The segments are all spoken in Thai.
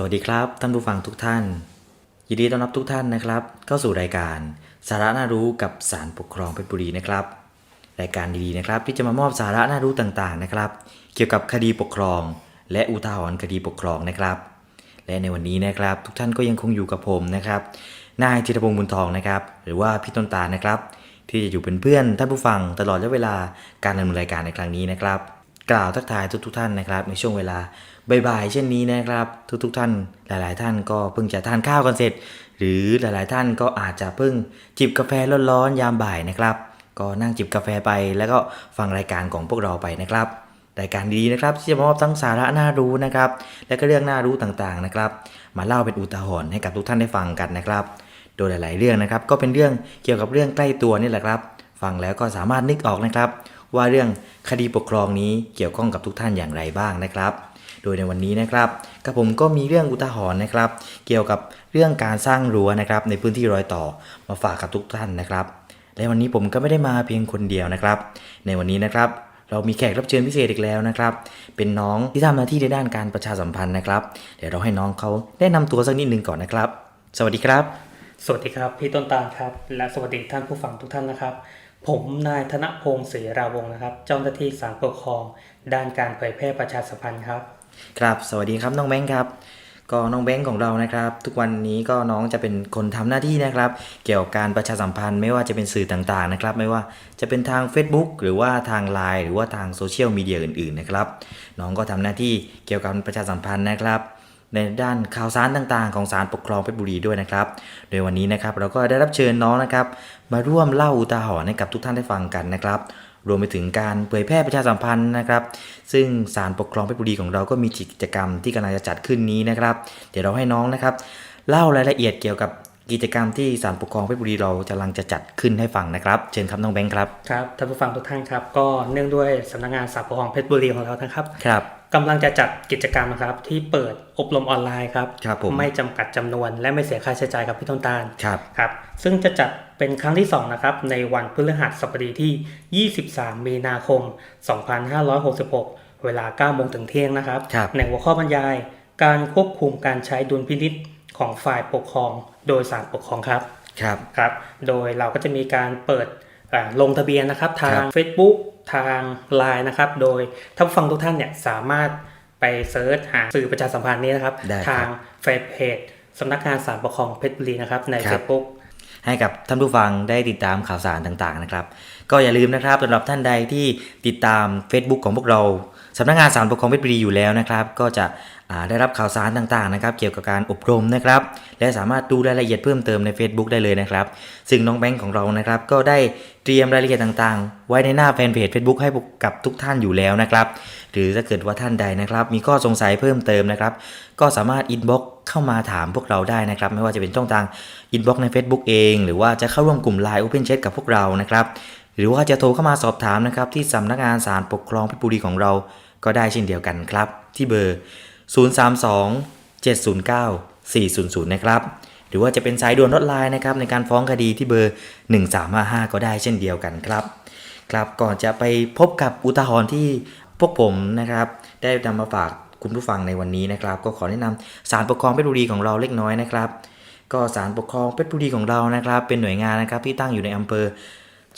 สวัสดีครับท่านผู้ฟังทุกท่าน ยินดีต้อนรับทุกท่านนะครับ เข้าสู่รายการสาระน่ารู้กับสารปกครองเพชรบุรีนะครับ รายการดีๆนะครับ ที่จะมามอบสาระน่ารู้ต่างๆนะครับ เกี่ยวกับคดีปกครอง และอุทาหรณ์คดีปกครองนะครับ และในวันนี้นะครับ ทุกท่านก็ยังคงอยู่กับผมนะครับนายธีรพงศ์บุญทองนะครับ หรือว่าพี่ต้นตานะครับ ที่จะอยู่เป็นเพื่อนท่านผู้ฟังตลอดระยะเวลาการดำเนินรายการในครั้งนี้นะครับ กล่าวทักทายทุกๆท่านนะครับ ในช่วงเวลา บ่ายๆเช่นนี้นะครับ ทุกๆท่านหลาย ๆ ท่านก็เพิ่งจะทานข้าวกันเสร็จ หรือหลายๆท่านก็อาจจะเพิ่งจิบกาแฟร้อนๆยามบ่ายนะครับ ก็นั่งจิบกาแฟไปแล้วก็ฟังรายการของพวกเราไปนะครับรายการดีๆนะครับที่จะมามอบทั้งสาระน่ารู้นะครับ และก็เรื่องน่ารู้ต่างๆนะครับ มาเล่าเป็นอุทาหรณ์ให้กับทุกท่านได้ฟังกันนะครับ โดยหลาย ๆ เรื่องนะครับ ก็เป็นเรื่องเกี่ยวกับเรื่องใกล้ตัวนี่แหละครับ ฟังแล้วก็สามารถนึกออกนะครับ ว่าเรื่องคดีปกครองนี้เกี่ยวข้องกับทุกท่านอย่างไรบ้างนะครับ โดยในวันนี้นะครับกับผมก็มีเรื่องอุทาหรณ์นะครับ เกี่ยวกับเรื่องการสร้างรั้วนะครับ ในพื้นที่รอยต่อมาฝากกับทุกท่านนะครับ และวันนี้ผมก็ไม่ได้มาเพียงคนเดียวนะครับ ในวันนี้นะครับเรามีแขกรับเชิญพิเศษอีกแล้วนะครับ เป็นน้องที่ทำหน้าที่ในด้านการประชาสัมพันธ์นะครับ เดี๋ยวเราให้น้องเขาแนะนำตัวสักนิดนึงก่อนนะครับ สวัสดีครับ สวัสดีครับพี่ต้นตาลครับ และสวัสดีท่านผู้ฟังทุกท่านนะครับ ผมนายธนพงศ์ศรีราวงศ์นะครับ เจ้าหน้าที่สารปกครอง ด้านการเผยแพร่ประชาสัมพันธ์ครับ ครับ สวัสดีครับน้องแบงค์ครับ ก็น้องแบงค์ของเรานะครับ ทุกวันนี้ก็น้องจะเป็นคนทำหน้าที่นะครับ เกี่ยวกับการประชาสัมพันธ์ไม่ว่าจะเป็นสื่อต่างๆนะครับ ไม่ว่าจะเป็นทาง Facebook หรือว่าทาง Line หรือว่าทางโซเชียลมีเดียอื่นๆนะครับ น้องก็ทำหน้าที่เกี่ยวกับประชาสัมพันธ์นะครับในด้านข่าวสารต่างๆ ของศาลปกครองเพชรบุรีด้วยนะครับ โดยวันนี้นะครับเราก็ได้รับเชิญน้องนะครับ มาร่วมเล่าอุทาหรณ์ให้กับทุกท่านได้ฟังกันนะครับ รวมไปถึงการเผยแพร่ประชาสัมพันธ์นะครับ ซึ่งศาลปกครองเพชรบุรีของเราก็มีกิจกรรมที่กำลังจะจัดขึ้นนี้นะครับ เดี๋ยวเราให้น้องนะครับ เล่ารายละเอียดเกี่ยวกับกิจกรรมที่ศาลปกครองเพชรบุรีเรากำลังจะจัดขึ้นให้ฟังนะครับ เชิญครับน้องแบงค์ครับ ครับท่านผู้ฟังทุกท่านครับ ก็เนื่องด้วยสำนักงานสารปกครองเพชรบุรีของเรานะครับ ครับ กำลังจะจัดกิจกรรมนะครับ ที่เปิดอบรมออนไลน์ครับครับผมไม่จำกัดจำนวน และไม่เสียค่าใช้จ่ายกับพี่ต้นตาลครับครับซึ่งจะจัดเป็นครั้งที่2นะครับในวันพฤหัสบดีที่ 23 มีนาคม 2566 เวลา9โมงถึงเที่ยงนะครับครับในหัวข้อบรรยายการควบคุมการใช้ดุลพินิษของฝ่ายปกครอง โดยสารปกครองครับครับครับ โดยเราก็จะมีการเปิดอ่า ลงทะเบียนนะครับทาคงรับ Facebook ทาง Line นะครับ โดยท่านผู้ฟังทุกท่านเนี่ยสามารถไปเซิร์ชหาสื่อประชาสัมพันธ์นี้นะครับได้ครับทางแฟนเพจสำนักงานสารปกครองเพชรบุรีนะครับในครับ Facebook ให้กับท่านผู้ฟังได้ติดตามข่าวสารต่างๆนะครับ ก็อย่าลืมนะครับสำหรับท่านใดที่ติดตาม Facebook ของพวกเราสำนักงานสารปกครองเพชรบุรีอยู่แล้วนะครับ ก็จะอ่าได้รับข่าวสารต่างๆนะครับ เกี่ยวกับการอบรมนะครับ และสามารถดูรายละเอียดเพิ่มเติมใน Facebook ได้เลยนะครับ ซึ่งน้องแบงค์ของเรานะครับก็ได้ เตรียมรายละเอียดต่างๆ ไว้ในหน้าแฟนเพจ Facebook ให้กับทุกท่านอยู่แล้วนะครับ หรือถ้าเกิดว่าท่านใดนะครับ มีข้อสงสัยเพิ่มเติมนะครับ ก็สามารถอินบ็อกเข้ามาถามพวกเราได้นะครับ ไม่ว่าจะเป็นช่องทางอินบ็อกใน Facebook เอง หรือว่าจะเข้าร่วมกลุ่ม Line Open Chat กับพวกเรานะครับ หรือว่าจะโทรเข้ามาสอบถามนะครับที่สำนักงานศาลปกครองเพชรบุรีของเรา ก็ได้เช่นเดียวกันครับ ที่เบอร์ 032 709 400 นะครับ หรือว่าจะเป็นสายด่วนรถไลน์นะครับในการฟ้องคดีที่เบอร์ 1355 ก็ได้เช่นเดียวกันครับครับก่อนจะไปพบกับอุทาหรณ์ที่พวกผมนะครับ ได้นำมาฝากคุณผู้ฟังในวันนี้นะครับ ก็ขอแนะนำศาลปกครองเพชรบุรีของเราเล็กน้อยนะครับ ก็ศาลปกครองเพชรบุรีของเรานะครับ เป็นหน่วยงานนะครับที่ตั้งอยู่ในอำเภอ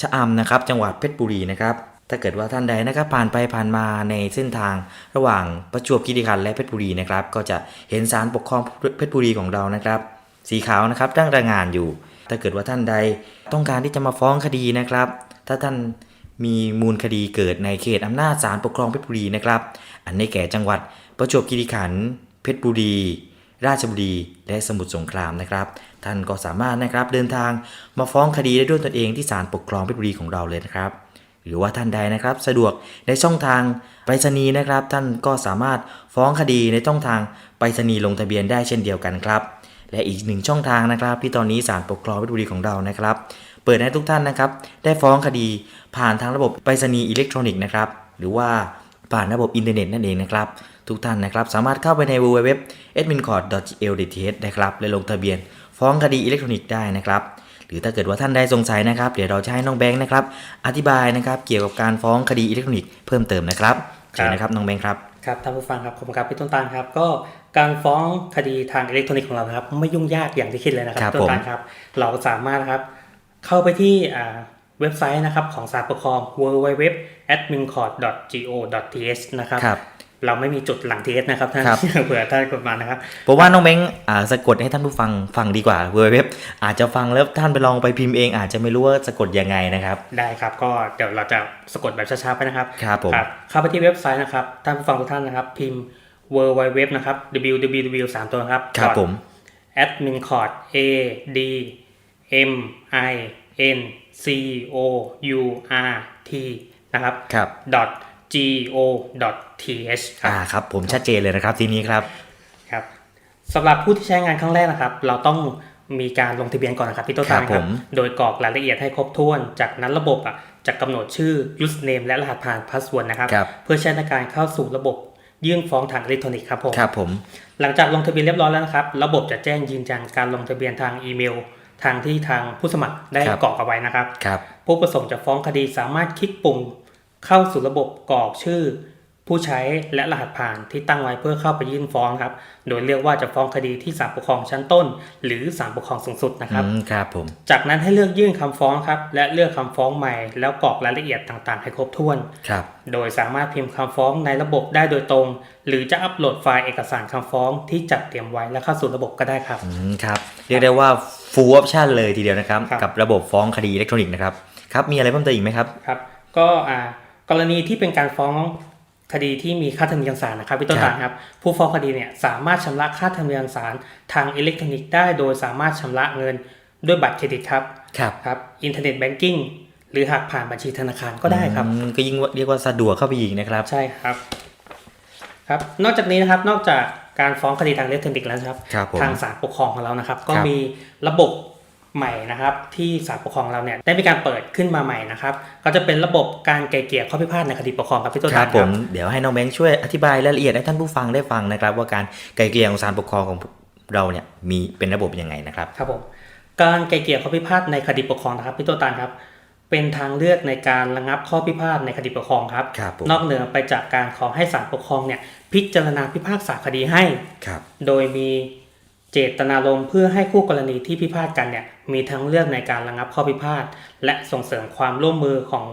ชะอำนะครับ จังหวัดเพชรบุรีนะครับถ้าเกิดว่าท่านใดนะครับผ่านไปผ่านมาในเส้นทางระหว่างประจวบคีรีขันธ์และเพชรบุรีนะครับ ก็จะเห็นศาลปกครองเพชรบุรีของเรานะครับ สีขาวนะครับตั้งระงานอยู่ ถ้าเกิดว่าท่านใดต้องการที่จะมาฟ้องคดีนะครับ ถ้าท่านมีมูลคดีเกิดในเขตอำนาจศาลปกครองเพชรบุรีนะครับ อันได้แก่จังหวัดประจวบคีรีขันธ์เพชรบุรี ราชบุรี และสมุทรสงครามนะครับ ท่านก็สามารถนะครับเดินทางมาฟ้องคดีได้ด้วยตนเองที่ศาลปกครองเพชรบุรีของเราเลยนะครับหรือว่าท่านใดนะครับสะดวกในช่องทางไปรษณีย์นะครับ ท่านก็สามารถฟ้องคดีในช่องทางไปรษณีย์ลงทะเบียนได้เช่นเดียวกันครับ และอีกหนึ่งช่องทางนะครับ ที่ตอนนี้ศาลปกครองเพชรบุรีของเรานะครับ เปิดให้ทุกท่านนะครับ ได้ฟ้องคดีผ่านทางระบบไปรษณีย์อิเล็กทรอนิกส์นะครับ หรือว่าผ่านระบบอินเทอร์เน็ตนั่นเองนะครับ ทุกท่านนะครับ สามารถเข้าไปใน www.admincourt.gl.th นะครับและลงทะเบียน ฟ้องคดีอิเล็กทรอนิกส์ได้นะครับหรือถ้าเกิดว่าท่านใดสงสัยนะครับ เดี๋ยวเราจะให้น้องแบงค์นะครับ อธิบายนะครับ เกี่ยวกับการฟ้องคดีอิเล็กทรอนิกส์เพิ่มเติมนะครับเชิญนะครับน้องแบงค์ครับครับท่านผู้ฟังครับผมครับพี่ต้นตาลครับก็ การฟ้องคดีทางอิเล็กทรอนิกส์ของเรานะครับ ไม่ยุ่งยากอย่างที่คิดเลยนะครับครับต้นตาลครับ เราสามารถนะครับ เข้าไปที่อ่าเว็บไซต์นะครับของศาลปกครอง www.admincourt.go.th นะครับครับเราไม่มีจุดหลัง th นะครับท่านครับเผื่อท่านกดมานะครับผมว่าน้องเม้งอ่าสะกดให้ท่านผู้ฟังฟังดีกว่าเว็บอาจจะฟังแล้วท่านไปลองไปพิมพ์เอง อาจจะไม่รู้ว่าสะกดยังไงนะครับ ได้ครับก็เดี๋ยวเราจะสะกดแบบช้าๆไปนะครับครับผมครับเข้าไปที่เว็บไซต์นะครับท่านผู้ฟังทุกท่านนะครับ พิมพ์ www นะครับ www สามตัวนะครับครับผม admin court a d m i n c o u r t นะครับครับ dot g o dot t h ครัอ่าบครับ ผมชัดเจนเลยนะครับทีนี้ครับครับสำหรับผู้ที่ใช้งานครั้งแรกนะครับ เราต้องมีการลงทะเบียนก่อนนะครับพี่ต้นครัตาบลคผรับมโดยกรอกรายละเอียดให้ครบถ้วน จากนั้นระบบอะจะกำหนดชื่อ username และรหัสผ่าน password นะครับครับเพื่อใช้ในการเข้าสู่ระบบ ยื่นฟ้องทางอิเล็กทรอนิกส์ครับผมครับผม หลังจากลงทะเบียนเรียบร้อยแล้วนะครับ ระบบจะแจ้งยืนยันการลงทะเบียนทางอีเมล ทางที่ทางผู้สมัครได้กรอกเอาไว้นะครับครับผู้ประสงค์จะฟ้องคดีสามารถคลิกปุ่มเข้าสู่ระบบกรอกชื่อ ผู้ใช้และรหัสผ่านที่ตั้งไว้เพื่อเข้าไปยื่นฟ้องครับ โดยเลือกว่าจะฟ้องคดีที่ศาลปกครองชั้นต้น หรือศาลปกครองสูงสุดนะครับอืมครับผม จากนั้นให้เลือกยื่นคำฟ้องครับ และเลือกคำฟ้องใหม่ แล้วกรอกรายละเอียดต่างๆ ให้ครบถ้วนครับ โดยสามารถพิมพ์คำฟ้องในระบบได้โดยตรง หรือจะอัปโหลดไฟล์เอกสารคำฟ้องที่จัดเตรียมไว้และเข้าสู่ระบบก็ได้ครับอืมครับ เรียกได้ว่า full option เลยทีเดียวนะครับครับกับระบบฟ้องคดีอิเล็กทรอนิกส์นะครับครับมีอะไรเพิ่มเติมอีกไหมครับครับ ก็อ่ากรณีที่เป็นการฟ้อง คดีที่มีค่าธรรมเนียมศาลนะครับพี่ต้นครับตาลครับ ผู้ฟ้องคดีเนี่ยสามารถชำระค่าธรรมเนียมศาลทางอิเล็กทรอนิกส์ได้โดยสามารถชำระเงินด้วยบัตรเครดิตครับครับครับอินเทอร์เน็ตแบงกิ้งหรือหากผ่านบัญชีธนาคารก็ได้ครับอืมก็ยิ่งว่าเรียกว่าสะดวกเข้าไปอีกนะครับ ใช่ครับครับ นอกจากนี้นะครับนอกจากการฟ้องคดีทางอิเล็กทรอนิกส์แล้วนะครับครับผมทางศาลปกครองของเรานะครับ ก็ครับมีระบบ ใหม่นะครับ ที่ศาลปกครองเราเนี่ยได้มีการเปิดขึ้นมาใหม่นะครับ ก็จะเป็นระบบการไกล่เกลี่ยข้อพิพาทในคดีปกครองครับพี่ต้นครับทานผมเดี๋ยวให้น้องแบงค์ช่วยอธิบายรายละเอียดให้ท่านผู้ฟังได้ฟังนะครับ ว่าการไกลเกลี่ยของศาลปกครองของเราเนี่ยมีเป็นระบบยังไงนะครับครับผมการไกล่เกลี่ยข้อพิพาทในคดีปกครองนะครับพี่ต้นตาลครับเป็นทางเลือกในการระงับข้อพิพาทในคดีปกครองครับครับผมนอกเหนือไปจากการขอให้ศาลปกครองเนี่ยพิจารณาพิพากษาคดีให้ครับโดยมี เจตนารมณ์เพื่อให้คู่กรณีที่พิพาทกันเนี่ยมีทั้งเลือกในการระงับข้อพิพาทและส่งเสริมความร่วมมือของ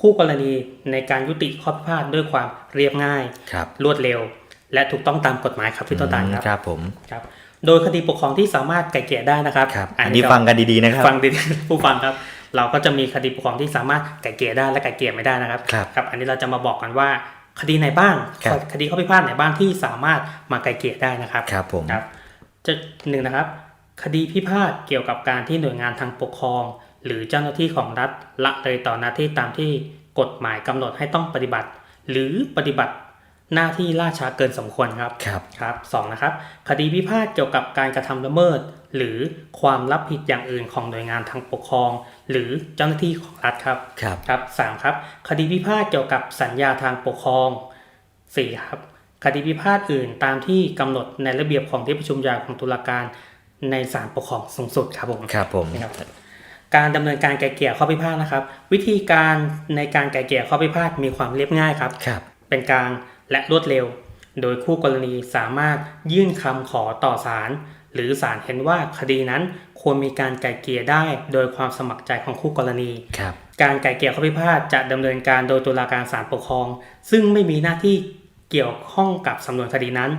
คู่กรณีในการยุติข้อพิพาทด้วยความเรียบง่ายครับรวดเร็ว และถูกต้องตามกฎหมายครับพี่ต้นตาลครับครับผมครับโดยคดีปกครองที่สามารถไกล่เกลี่ยได้นะครับครับอันนี้ฟังกันดีๆนะครับ ฟังดีผู้ฟังครับ เราก็จะมีคดีปกครองที่สามารถไกล่เกลี่ยได้และไกล่เกลี่ยไม่ได้นะครับครับครับอันนี้เราจะมาบอกกันว่าคดีไหนบ้างครับคดีข้อพิพาทไหนบ้างที่สามารถมาไกล่เกลี่ยได้นะครับครับผมครับ จะหนึ่งนะครับ คดีพิพาทเกี่ยวกับการที่หน่วยงานทางปกครอง หรือเจ้าหน้าที่ของรัฐละเลยต่อหน้าที่ตามที่กฎหมายกำหนดให้ต้องปฏิบัติ หรือปฏิบัติหน้าที่ล่าช้าเกินสมควรครับครับครับสองนะครับ คดีพิพาทเกี่ยวกับการกระทำละเมิด หรือความรับผิดอย่างอื่นของหน่วยงานทางปกครอง หรือเจ้าหน้าที่ของรัฐครับครับครับสามครับ คดีพิพาทเกี่ยวกับสัญญาทางปกครองสี่ครับ คดีพิพาทอื่นตามที่กำหนดในระเบียบของที่ประชุมใหญ่ของตุลาการในศาลปกครองสูงสุดครับผมครับผมนะครับการดำเนินการไกล่เกลี่ยข้อพิพาทนะครับ วิธีการในการไกล่เกลี่ยข้อพิพาทมีความเรียบง่ายครับครับ เป็นกลางและรวดเร็ว โดยคู่กรณีสามารถยื่นคำขอต่อศาลหรือศาลเห็นว่าคดีนั้นควรมีการไกล่เกลี่ยได้โดยความสมัครใจของคู่กรณีครับการไกล่เกลี่ยข้อพิพาทจะดำเนินการโดยตุลาการศาลปกครอง ซึ่งไม่มีหน้าที่ เกี่ยวข้องกับสำนวนคดีนั้น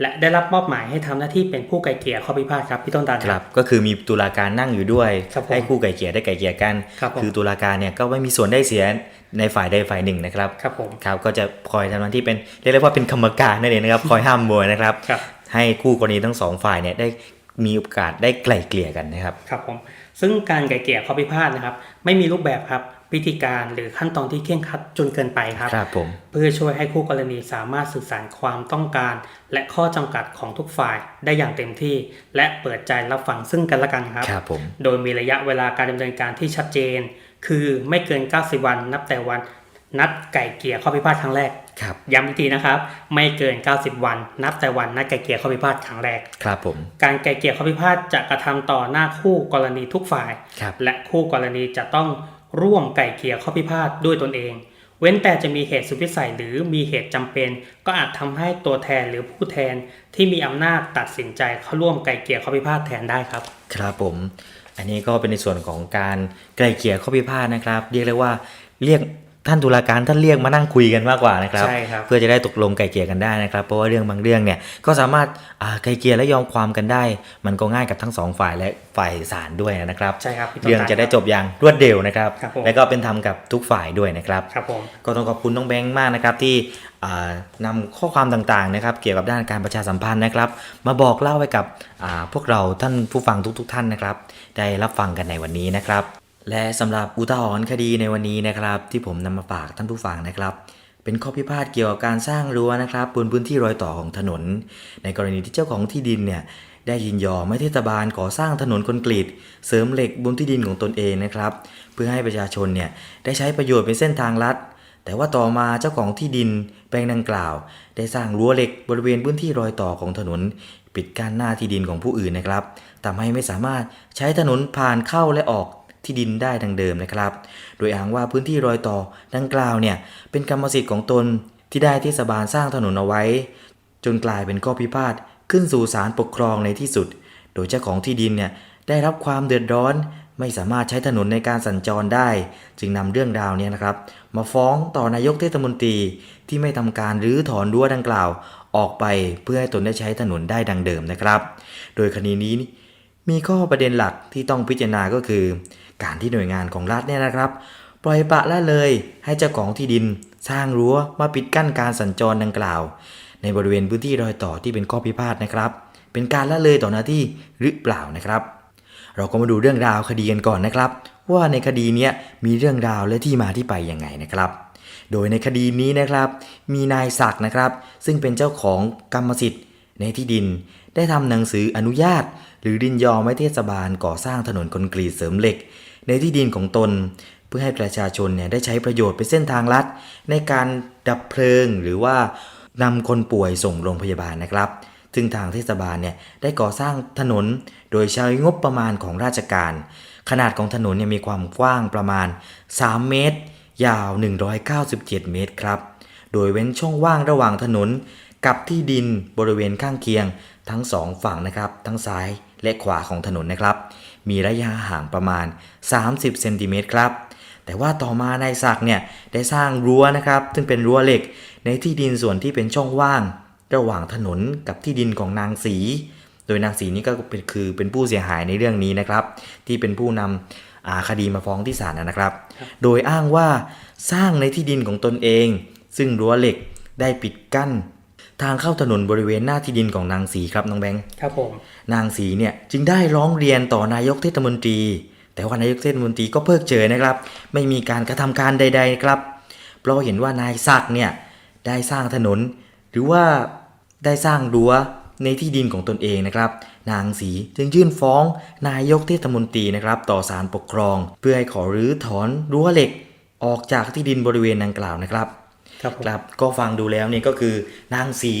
และได้รับมอบหมายให้ทำหน้าที่เป็นผู้ไกล่เกลี่ยข้อพิพาทครับพี่ต้นตาลครับ ก็คือมีตุลาการนั่งอยู่ด้วยครับผมให้คู่ไก่เกลี่ยได้ไก่เกลี่ยกันครับผมคือตุลาการเนี่ยก็ไม่มีส่วนได้เสียในฝ่ายใดฝ่ายหนึ่งนะครับครับผมครับก็จะคอยทำหน้าที่เป็นเรียกได้ว่าเป็นกรรมการนั่นเองนะครับคอยห้ามมวยนะครับครับ ให้คู่กรณีทั้งสองฝ่ายเนี่ยได้มีโอกาสได้ไกล่เกลี่ยกันนะครับ ครับผม ซึ่งการไกล่เกลี่ยข้อพิพาทนะครับ ไม่มีรูปแบบครับ วิธีการหรือขั้นตอนที่เคร่งครัดจนเกินไปครับครับผมเพื่อช่วยให้คู่กรณีสามารถสื่อสารความต้องการ และข้อจำกัดของทุกฝ่ายได้อย่างเต็มที่ และเปิดใจรับฟังซึ่งกันและกันครับครับผมโดยมีระยะเวลาการดำเนินการที่ชัดเจน คือไม่เกิน 90 วันนับแต่วันนัดไก่เกลี่ยข้อพิพาทครั้งแรกครับย้ำอีกทีนะครับ ไม่เกิน 90 วัน นับแต่วันนัดไก่เกลี่ยข้อพิพาทครั้งแรกครับผมการไก่เกลี่ยข้อพิพาทจะกระทำต่อหน้าคู่กรณีทุกฝ่ายครับและคู่กรณีจะต้อง ร่วมไก่เกลี่ยข้อพิพาทด้วยตนเอง เว้นแต่จะมีเหตุสุดวิสัยหรือมีเหตุจำเป็น ก็อาจทำให้ตัวแทนหรือผู้แทนที่มีอำนาจตัดสินใจเข้าร่วมไกลเกลี่ยข้อพิพาทแทนได้ครับ ครับผม อันนี้ก็เป็นในส่วนของการไกลเกลี่ยข้อพิพาทนะครับ เรียกได้ว่าเรียก ท่านตุลาการท่านเรียกมานั่งคุยกันมากกว่านะครับใช่ครับเพื่อจะได้ตกลงไกลเกลี่ยกันได้นะครับ เพราะว่าเรื่องบางเรื่องเนี่ยก็สามารถอ่าไกลเกลี่ยและยอมความกันได้ มันก็ง่ายกับทั้งสองฝ่ายและฝ่ายศาลด้วยนะครับใช่ครับพี่ต้นเรื่องจะได้จบอย่างรวดเร็วนะครับครับผมและก็เป็นธรรมกับทุกฝ่ายด้วยนะครับครับผมก็ต้องขอบคุณน้องแบงค์มากนะครับที่อ่านำข้อความต่างๆนะครับ เกี่ยวกับด้านการประชาสัมพันธ์นะครับ มาบอกเล่าให้กับอ่าพวกเราท่านผู้ฟังทุก ๆ ท่านนะครับ ได้รับฟังกันในวันนี้นะครับ และสำหรับอุทาหรณ์คดีในวันนี้นะครับ ที่ผมนำมาฝากท่านผู้ฟังนะครับ เป็นข้อพิพาทเกี่ยวกับการสร้างรั้วนะครับบนพื้นที่รอยต่อของถนน ในกรณีที่เจ้าของที่ดินเนี่ยได้ยินยอมให้เทศบาลก่อสร้างถนนคอนกรีต เสริมเหล็กบนที่ดินของตนเองนะครับ เพื่อให้ประชาชนเนี่ยได้ใช้ประโยชน์เป็นเส้นทางลัด แต่ว่าต่อมาเจ้าของที่ดินแปลงดังกล่าว ได้สร้างรั้วเหล็กบริเวณพื้นที่รอยต่อของถนน ปิดกั้นหน้าที่ดินของผู้อื่นนะครับทำให้ไม่สามารถใช้ถนนผ่านเข้าและออก ที่ดินได้ดังเดิมนะครับ โดยอ้างว่าพื้นที่รอยต่อดังกล่าวเนี่ยเป็นกรรมสิทธิ์ของตนที่ได้เทศบาลสร้างถนนเอาไว้ จนกลายเป็นข้อพิพาทขึ้นสู่ศาลปกครองในที่สุด โดยเจ้าของที่ดินเนี่ยได้รับความเดือดร้อน ไม่สามารถใช้ถนนในการสัญจรได้ จึงนำเรื่องราวเนี้นะครับ มาฟ้องต่อนายกเทศมนตรีที่ไม่ทำการรื้อถอนรั้วดังกล่าว ออกไปเพื่อให้ตนได้ใช้ถนนได้ดังเดิมนะครับ โดยคดีนี้มีข้อประเด็นหลักที่ต้องพิจารณาก็คือ การที่หน่วยงานของรัฐเนี่ยนะครับ ปล่อยปะละเลยให้เจ้าของที่ดิน สร้างรั้วมาปิดกั้นการสัญจรดังกล่าว ในบริเวณพื้นที่รอยต่อที่เป็นข้อพิพาทนะครับ เป็นการละเลยต่อหน้าที่หรือเปล่านะครับ เราก็มาดูเรื่องราวคดีกันก่อนนะครับ ว่าในคดีนี้มีเรื่องราวและที่มาที่ไปยังไงนะครับโดยในคดีนี้นะครับ มีนายศักด์นะครับ ซึ่งเป็นเจ้าของกรรมสิทธิ์ในที่ดิน ได้ทำหนังสืออนุญาต หรือดินยอมให้เทศบาลก่อสร้างถนนคอนกรีตเสริมเหล็ก ในที่ดินของตน เพื่อให้ประชาชนเนี่ยได้ใช้ประโยชน์เป็นเส้นทางลัด ในการดับเพลิงหรือว่านำคนป่วยส่งโรงพยาบาลนะครับ ซึ่งทางเทศบาลเนี่ยได้ก่อสร้างถนนโดยใช้งบประมาณของราชการ ขนาดของถนนเนี่ยมีความกว้างประมาณ 3 เมตร ยาว 197 เมตรครับ โดยเว้นช่องว่างระหว่างถนนกับที่ดินบริเวณข้างเคียง ทั้งสองฝั่งนะครับ ทั้งซ้ายและขวาของถนนนะครับ มีระยะห่างประมาณ 30เซนติเมตรครับ แต่ว่าต่อมานายศักดิ์เนี่ยได้สร้างรั้วนะครับ ซึ่งเป็นรั้วเหล็ก ในที่ดินส่วนที่เป็นช่องว่าง ระหว่างถนนกับที่ดินของนางสี โดยนางสีนี่ก็เป็นคือเป็นผู้เสียหายในเรื่องนี้นะครับ ที่เป็นผู้นำอ่าคดีมาฟ้องที่ศาลนะครับ โดยอ้างว่าสร้างในที่ดินของตนเอง ซึ่งรั้วเหล็กได้ปิดกั้น ทางเข้าถนนบริเวณหน้าที่ดินของนางสีครับน้องแบงค์ครับผมนางสีเนี่ยจึงได้ร้องเรียนต่อนายกเทศมนตรี แต่ว่านายกเทศมนตรีก็เพิกเฉยนะครับ ไม่มีการกระทำการใด ๆครับ เพราะเห็นว่านายศักดิ์เนี่ยได้สร้างถนน หรือว่าได้สร้างรั้วในที่ดินของตนเองนะครับ นางสีจึงยื่นฟ้องนายกเทศมนตรีนะครับ ต่อศาลปกครอง เพื่อให้ขอรื้อถอนรั้วเหล็กออกจากที่ดินบริเวณดังกล่าวนะครับ ครับผมครับก็ฟังดูแล้วเนี่ยก็คือนางสี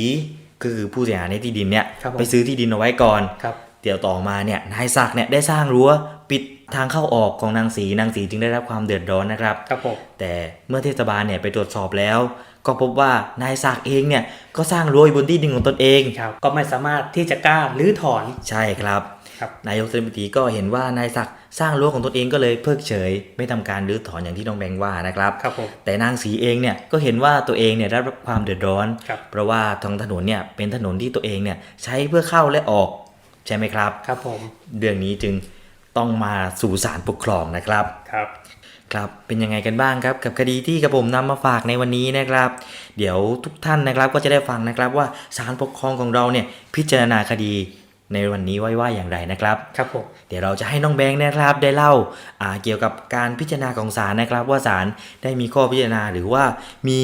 ก็คือผู้เสียหายในที่ดินเนี่ยครับผมไปซื้อที่ดินเอาไว้ก่อนครับเดี๋ยวต่อมาเนี่ยนายศักดิ์เนี่ยได้สร้างรั้วปิดทางเข้าออกของนางสีนางสีจึงได้รับความเดือดร้อนนะครับครับผมแต่เมื่อเทศบาลเนี่ยไปตรวจสอบแล้ว ก็พบว่านายศักดิ์เองเนี่ยก็สร้างรั้วอยู่บนที่ดินของตนเองครับก็ไม่สามารถที่จะกล้ารื้อถอนใช่ครับครับ นายกเทศมนตรีก็เห็นว่านายศักดิ์สร้างรั้วของตนเองก็เลยเพิกเฉย ไม่ทำการรื้อถอนอย่างที่น้องแบงค์ว่านะครับครับผมแต่นางสีเองเนี่ยก็เห็นว่าตัวเองเนี่ยได้รับความเดือดร้อนครับเพราะว่าทางถนนเนี่ยเป็นถนนที่ตัวเองเนี่ยใช้เพื่อเข้าและออกใช่ไหมครับ ครับผมเรื่องนี้จึงต้องมาสู่ศาลปกครองนะครับครับครับเป็นยังไงกันบ้างครับกับคดีที่กระผมนำมาฝากในวันนี้นะครับ เดี๋ยวทุกท่านนะครับก็จะได้ฟังนะครับว่าศาลปกครองของเราเนี่ยพิจารณาคดี ในวันนี้ไว้ว่าอย่างไรนะครับครับผมเดี๋ยวเราจะให้น้องแบงค์นะครับได้เล่าอ่าเกี่ยวกับการพิจารณาของศาลนะครับ ว่าศาลได้มีข้อพิจารณาหรือว่ามี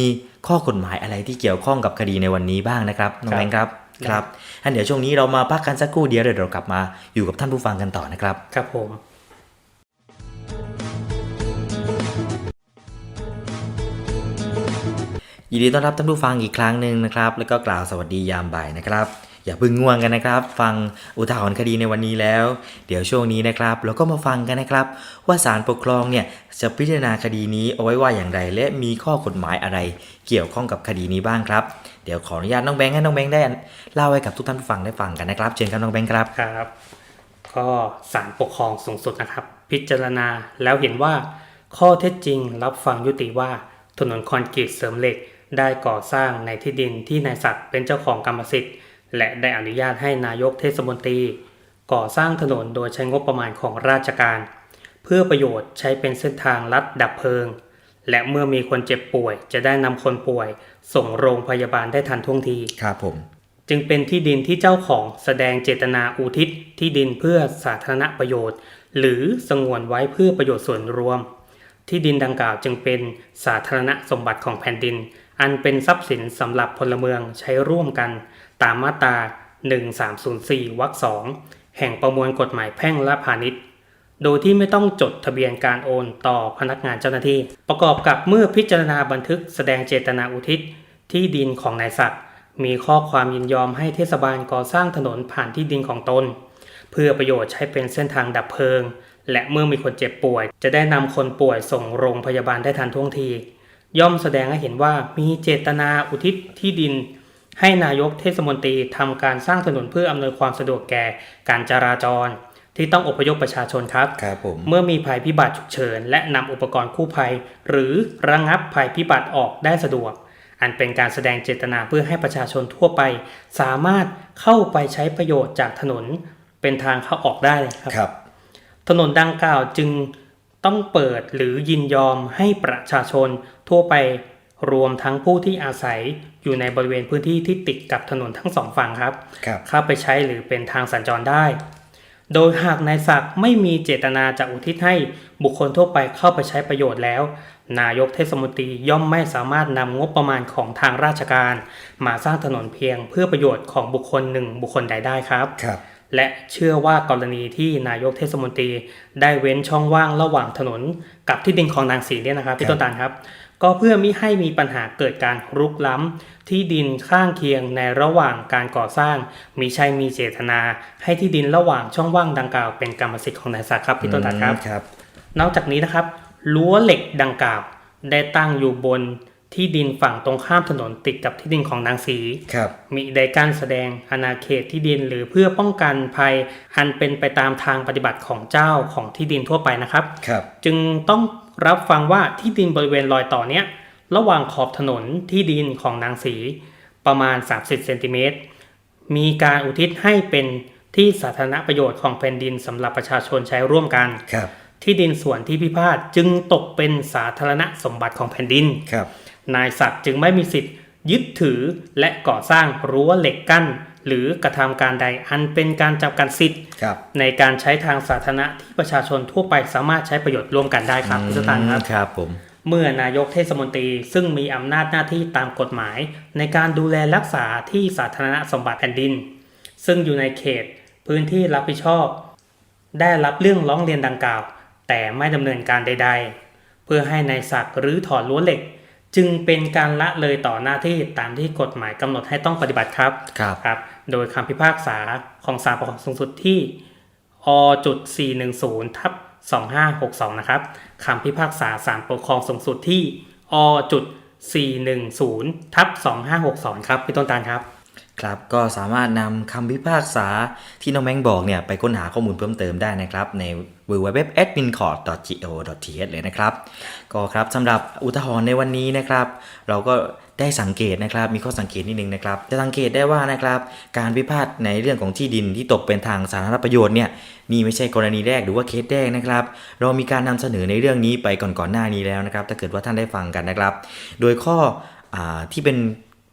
ข้อกฎหมายอะไรที่เกี่ยวข้องกับคดีในวันนี้บ้างนะครับน้องแบงค์ครับครับอันเดี๋ยวช่วงนี้เรามาพักกันสักครู่เดียวเดี๋ยวเรากลับมาอยู่กับท่านผู้ฟังกันต่อนะครับ ครับผมยินดีต้อนรับท่านผู้ฟังอีกครั้งหนึ่งนะครับ แล้วก็กล่าวสวัสดียามบ่ายนะครับ อย่าเพึ่งง่วงกันนะครับ ฟังอุทาหรณ์คดีในวันนี้แล้ว เดี๋ยวช่วงนี้นะครับ เราก็มาฟังกันนะครับ ว่าศาลปกครองเนี่ยจะพิจารณาคดีนี้เอาไว้ว่าอย่างไร และมีข้อกฎหมายอะไร เกี่ยวข้องกับคดีนี้บ้างครับ เดี๋ยวขออนุญาตน้องแบงค์ให้น้องแบงค์ได้เล่าให้กับทุกท่านผู้ฟังได้ฟังกันนะครับ เชิญครับน้องแบงค์ครับครับ ก็ศาลปกครองสูงสุดนะครับ พิจารณาแล้วเห็นว่า ข้อเท็จจริง รับฟังยุติว่าถนนคอนกรีตเสริมเหล็กได้ก่อสร้างในที่ดินที่นายศักดิ์เป็นเจ้าของกรรมสิทธิ์ และได้อนุญาตให้นายกเทศมนตรี ก่อสร้างถนนโดยใช้งบประมาณของราชการ เพื่อประโยชน์ใช้เป็นเส้นทางลัดดับเพลิง และเมื่อมีคนเจ็บป่วย จะได้นำคนป่วย ส่งโรงพยาบาลได้ทันท่วงทีครับผม จึงเป็นที่ดินที่เจ้าของแสดงเจตนาอุทิศที่ดินเพื่อสาธารณประโยชน์ หรือสงวนไว้เพื่อประโยชน์ส่วนรวม ที่ดินดังกล่าวจึงเป็นสาธารณสมบัติของแผ่นดิน อันเป็นทรัพย์สินสำหรับพลเมืองใช้ร่วมกัน ตามมาตรา 1304วรรคสองแห่งประมวลกฎหมายแพ่งและพาณิชย์ โดยที่ไม่ต้องจดทะเบียนการโอนต่อพนักงานเจ้าหน้าที่ ประกอบกับเมื่อพิจารณาบันทึกแสดงเจตนาอุทิศ ที่ดินของนายศักดิ์มีข้อความยินยอมให้เทศบาลก่อสร้างถนนผ่านที่ดินของตน เพื่อประโยชน์ใช้เป็นเส้นทางดับเพลิง และเมื่อมีคนเจ็บป่วย จะได้นำคนป่วยส่งโรงพยาบาลได้ทันท่วงที ย่อมแสดงให้เห็นว่ามีเจตนาอุทิศที่ดิน ให้นายกเทศมนตรีทำการสร้างถนนเพื่ออำนวยความสะดวกแก่การจราจร ที่ต้องอพยพประชาชนครับครับผมเมื่อมีภัยพิบัติฉุกเฉิน และนำอุปกรณ์กู้ภัย หรือระงับภัยพิบัติออกได้สะดวก อันเป็นการแสดงเจตนาเพื่อให้ประชาชนทั่วไป สามารถเข้าไปใช้ประโยชน์จากถนนเป็นทางเข้าออกได้ครับครับถนนดังกล่าวจึงต้องเปิดหรือยินยอมให้ประชาชนทั่วไป รวมทั้งผู้ที่อาศัยอยู่ในบริเวณพื้นที่ที่ติดกับถนนทั้งสองฝั่งครับครับเข้าไปใช้หรือเป็นทางสัญจรได้ โดยหากนายศักดิ์ไม่มีเจตนาจะอุทิศให้บุคคลทั่วไปเข้าไปใช้ประโยชน์แล้ว นายกเทศมนตรีย่อมไม่สามารถนำงบประมาณของทางราชการ มาสร้างถนนเพียงเพื่อประโยชน์ของบุคคลหนึ่งบุคคลใดได้ครับครับและเชื่อว่ากรณีที่นายกเทศมนตรีได้เว้นช่องว่างระหว่างถนนกับที่ดินของนางศรีเนี่ยนะครับครัพี่บต้นตาลครับ ก็เพื่อมิให้มีปัญหาเกิดการรุกล้ำที่ดินข้างเคียงในระหว่างการก่อสร้าง มีใช่มีเจตนา ให้ที่ดินระหว่างช่องว่างดังกล่าวเป็นกรรมสิทธิ์ของนายศักดิ์ครับพี่ต้นตาลครับครับนอกจากนี้นะครับรั้วเหล็กดังกล่าว ได้ตั้งอยู่บนที่ดินฝั่งตรงข้ามถนนติดกับที่ดินของนางศรีครับมิได้กั้นแสดงอาณาเขตที่ดินหรือเพื่อป้องกันภัยอันเป็นไปตามทางปฏิบัติของเจ้าของที่ดินทั่วไปนะครับครับ จึงต้อง รับฟังว่าที่ดินบริเวณรอยต่อเนี้ยระหว่างขอบถนนที่ดินของนางสีประมาณ 30เซนติเมตรมีการอุทิศให้เป็นที่สาธารณประโยชน์ของแผ่นดินสำหรับประชาชนใช้ร่วมกันครับ ที่ดินส่วนที่พิพาทจึงตกเป็นสาธารณสมบัติของแผ่นดินครับ นายศักดิ์จึงไม่มีสิทธิ์ ยึดถือและก่อสร้างรั้วเหล็กกั้น หรือกระทำการใดอันเป็นการจำกัดสิทธิ์ครับในการใช้ทางสาธารณะที่ประชาชนทั่วไปสามารถใช้ประโยชน์ร่วมกันได้ครับพิสตานครับครับผมเมื่อนายกเทศมนตรีซึ่งมีอำนาจหน้าที่ตามกฎหมาย ในการดูแลรักษาที่สาธารณสมบัติแผ่นดิน ซึ่งอยู่ในเขตพื้นที่รับผิดชอบ ได้รับเรื่องร้องเรียนดังกล่าว แต่ไม่ดำเนินการใด ๆ เพื่อให้นายศักดิ์หรือถอนรั้วเหล็ก จึงเป็นการละเลยต่อหน้าที่ตามที่กฎหมายกำหนดให้ต้องปฏิบัติครับครับครับ โดยคำพิพากษาของศาลปกครองสูงสุดที่อจุด410ทับ2562 นะครับคำพิพากษาศาลปกครองสูงสุดที่อจุด410ทับ2562 ครับพี่ต้นตาลครับ ครับก็สามารถนำคำพิพากษาที่น้องแมงบอกเนี่ยไปค้นหาข้อมูลเพิ่มเติมได้นะครับใน www.admincourt.go.th เลยนะครับก็ครับสำหรับอุทาหรณ์ในวันนี้นะครับ เราก็ได้สังเกตนะครับมีข้อสังเกตนิดนึงนะครับ จะสังเกตได้ว่านะครับการพิพาทในเรื่องของที่ดินที่ตกเป็นทางสาธารณประโยชน์เนี่ยนี่ไม่ใช่กรณีแรกหรือว่าเคสแรกนะครับ เรามีการนำเสนอในเรื่องนี้ไปก่อนก่อนๆหน้านี้แล้วนะครับ ถ้าเกิดว่าท่านได้ฟังกันนะครับ โดยข้ออที่เป็น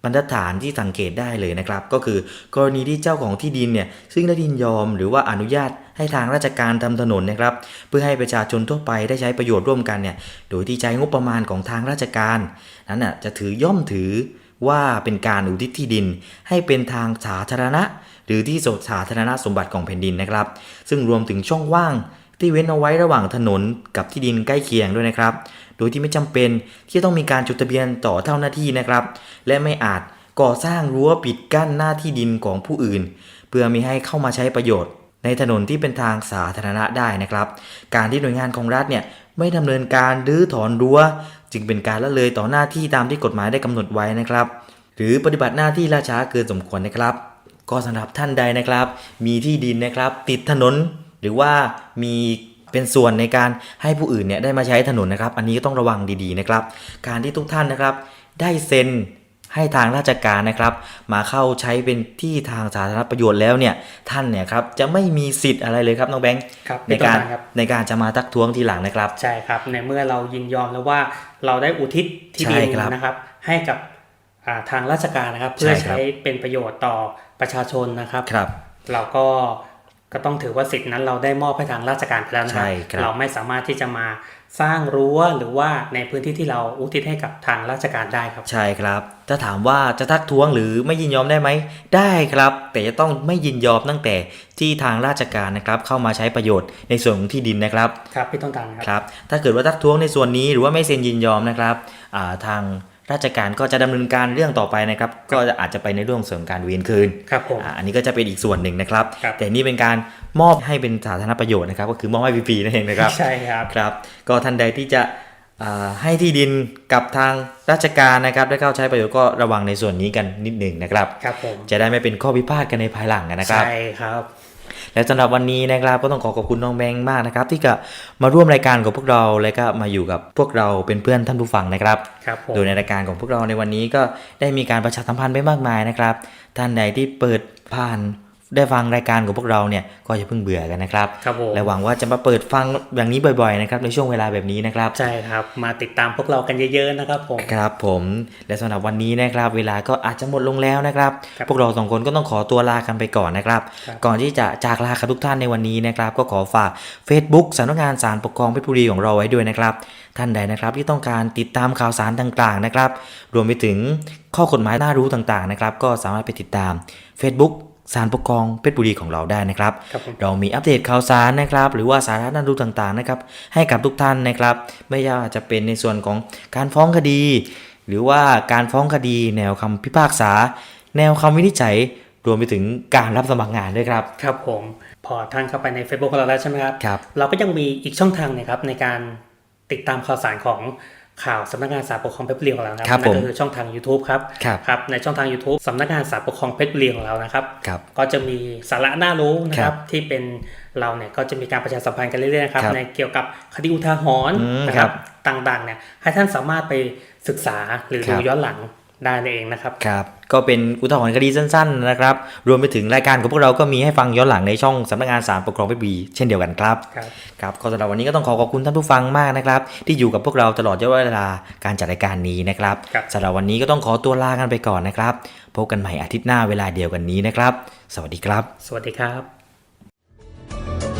บรรทัดฐานที่สังเกตได้เลยนะครับ ก็คือกรณีที่เจ้าของที่ดินเนี่ยซึ่งได้ยินยอมหรือว่าอนุญาตให้ทางราชการทำถนนนะครับ เพื่อให้ประชาชนทั่วไปได้ใช้ประโยชน์ร่วมกันเนี่ยโดยที่ใช้งบประมาณของทางราชการนั้นน่ะจะถือย่อมถือว่าเป็นการอุทิศที่ดิน ให้เป็นทางสาธารณะ หรือที่สาธารณสมบัติของแผ่นดินนะครับ ซึ่งรวมถึงช่องว่างที่เว้นเอาไว้ระหว่างถนนกับที่ดินใกล้เคียงด้วยนะครับ โดยที่ไม่จำเป็นที่ต้องมีการจดทะเบียนต่อเจ้าหน้าที่นะครับ และไม่อาจก่อสร้างรั้วปิดกั้นหน้าที่ดินของผู้อื่น เพื่อไม่ให้เข้ามาใช้ประโยชน์ ในถนนที่เป็นทางสาธารณะได้นะครับ การที่หน่วยงานของรัฐเนี่ยไม่ดำเนินการรื้อถอนรั้ว จึงเป็นการละเลยต่อหน้าที่ตามที่กฎหมายได้กำหนดไว้นะครับ หรือปฏิบัติหน้าที่ล่าช้าเกินสมควรนะครับ ก็สำหรับท่านใดนะครับ มีที่ดินนะครับ ติดถนน หรือว่ามี เป็นส่วนในการให้ผู้อื่นเนี่ยได้มาใช้ถนนนะครับ อันนี้ก็ต้องระวังดีๆนะครับ การที่ทุกท่านนะครับ ได้เซ็นให้ทางราชการนะครับ มาเข้าใช้เป็นที่ทางสาธารณประโยชน์แล้วเนี่ยท่านเนี่ยครับจะไม่มีสิทธิ์อะไรเลยครับน้องแบงค์ครับในการพี่ต้นครับในการจะมาทักท้วงทีหลังนะครับ ใช่ครับ ในเมื่อเรายินยอมแล้วว่าเราได้อุทิศที่ดินใช่ครับนะครับ ให้กับอ่าทางราชการนะครับใช่เพื่อครับใช้เป็นประโยชน์ต่อประชาชนนะครับครับเราก็ ก็ต้องถือว่าสิทธินั้นเราได้มอบให้ทางราชการไปแล้วนะครัใช่ครับเราไม่สามารถที่จะมาสร้างรั้วหรือว่าในพื้นที่ที่เราอุทิศให้กับทางราชการได้ครับ ใช่ครับถ้าถามว่าจะทักท้วงหรือไม่ยินยอมได้ไหมได้ครับ แต่จะต้องไม่ยินยอมตั้งแต่ที่ทางราชการนะครับเข้ามาใช้ประโยชน์ในส่วนของที่ดินนะครับครับพี่ต้นตาลครับครับ ถ้าเกิดว่าทักท้วงในส่วนนี้หรือว่าไม่เซ็นยินยอมนะครับอ่าทาง ราชการก็จะดำเนินการเรื่องต่อไปนะครับ ก็อาจจะไปในเรื่องเสริมการเวียนคืนครับผมอ่าอันนี้ก็จะเป็นอีกส่วนหนึ่งนะครับครับ แต่นี่เป็นการมอบให้เป็นสาธารณประโยชน์นะครับ ก็คือมอบให้ฟรีๆนั่นเองนะครับ ใช่ครับครับ ก็ท่านใดที่จะอ่าให้ที่ดินกับทางราชการนะครับได้เข้าใช้ประโยชน์ก็ระวังในส่วนนี้กันนิดหนึ่งนะครับครับผมจะได้ไม่เป็นข้อพิพาทกันในภายหลังนะครับใช่ครับ และสำหรับวันนี้นะครับก็ต้องขอขอบคุณน้องแบงค์มากนะครับ ที่ก็มาร่วมรายการกับพวกเราและก็มาอยู่กับพวกเราเป็นเพื่อนท่านผู้ฟังนะครับครับผมโดยในรายการของพวกเราในวันนี้ก็ได้มีการประชาสัมพันธ์ไปมากมายนะครับ ท่านใดที่เปิดผ่าน ได้ฟังรายการของพวกเราเนี่ยก็อย่าเพิ่งเบื่อกันนะครับครับผมและหวังว่าจะมาเปิดฟังอย่างนี้บ่อยๆนะครับในช่วงเวลาแบบนี้นะครับใช่ครับมาติดตามพวกเรากันเยอะๆนะครับผมครับผมและสำหรับวันนี้นะครับเวลาก็อาจจะหมดลงแล้วนะครับครับ พวกเราสองคนก็ต้องขอตัวลากันไปก่อนนะครับครับก่อนที่จะจากลากับทุกท่านในวันนี้นะครับ ก็ขอฝาก Facebook สำนักงานสารปกครองเพชรบุรีของเราไว้ด้วยนะครับท่านใดนะครับที่ต้องการติดตามข่าวสารต่างๆนะครับ รวมไปถึงข้อกฎหมายน่ารู้ต่างๆนะครับ ก็สามารถไปติดตาม Facebook สารปกครองเพชรบุรีของเราได้นะครับครับผมเรามีอัปเดตข่าวสารนะครับ หรือว่าสาระน่ารู้ต่างๆนะครับ ให้กับทุกท่านนะครับ ไม่ว่าจะเป็นในส่วนของการฟ้องคดี หรือว่าการฟ้องคดี แนวคำพิพากษา แนวคำวินิจฉัยรวมไปถึงการรับสมัครงานด้วยครับ ครับผมพอท่านเข้าไปใน Facebook ของเราแล้วใช่ไหมครับครับ เราก็ยังมีอีกช่องทางหนะครับในการติดตามข่าวสารของ ข่าวสำนักงานสารปกครองเพชรบุรีของเรานะคครัรับนั่ผมนก็คือช่องทาง YouTube ครับครับครับในช่องทาง YouTube สำนักงานสารปกครองเพชรบุรีของเรานะครับครับก็จะมีสาระน่ารู้นะคครัรับบที่เป็นเราเนี่ยก็จะมีการประชาสัมพันธ์กันเรื่อยๆนะครับครับในเกี่ยวกับคดีอุทาหรณ์อืมนะคครัรับบต่างๆเนี่ยให้ท่านสามารถไปศึกษาหรือครัดูบย้อนหลังได้นั่นเองนะครับครับ ก็เป็นอุทาหรณ์คดีสั้นๆนะครับ รวมไปถึงรายการของพวกเราก็มีให้ฟังย้อนหลังในช่องสำนักงานสารปกครองเพชรบุรีเช่นเดียวกันครับครับ ครับก็สำหรับวันนี้ก็ต้องขอขอบคุณท่านผู้ฟังมากนะครับ ที่อยู่กับพวกเราตลอดระยะเวลาการจัดรายการนี้นะครับครับสำหรับวันนี้ก็ต้องขอตัวลากันไปก่อนนะครับ พบกันใหม่อาทิตย์หน้าเวลาเดียวกันนี้นะครับ สวัสดีครับ สวัสดีครับ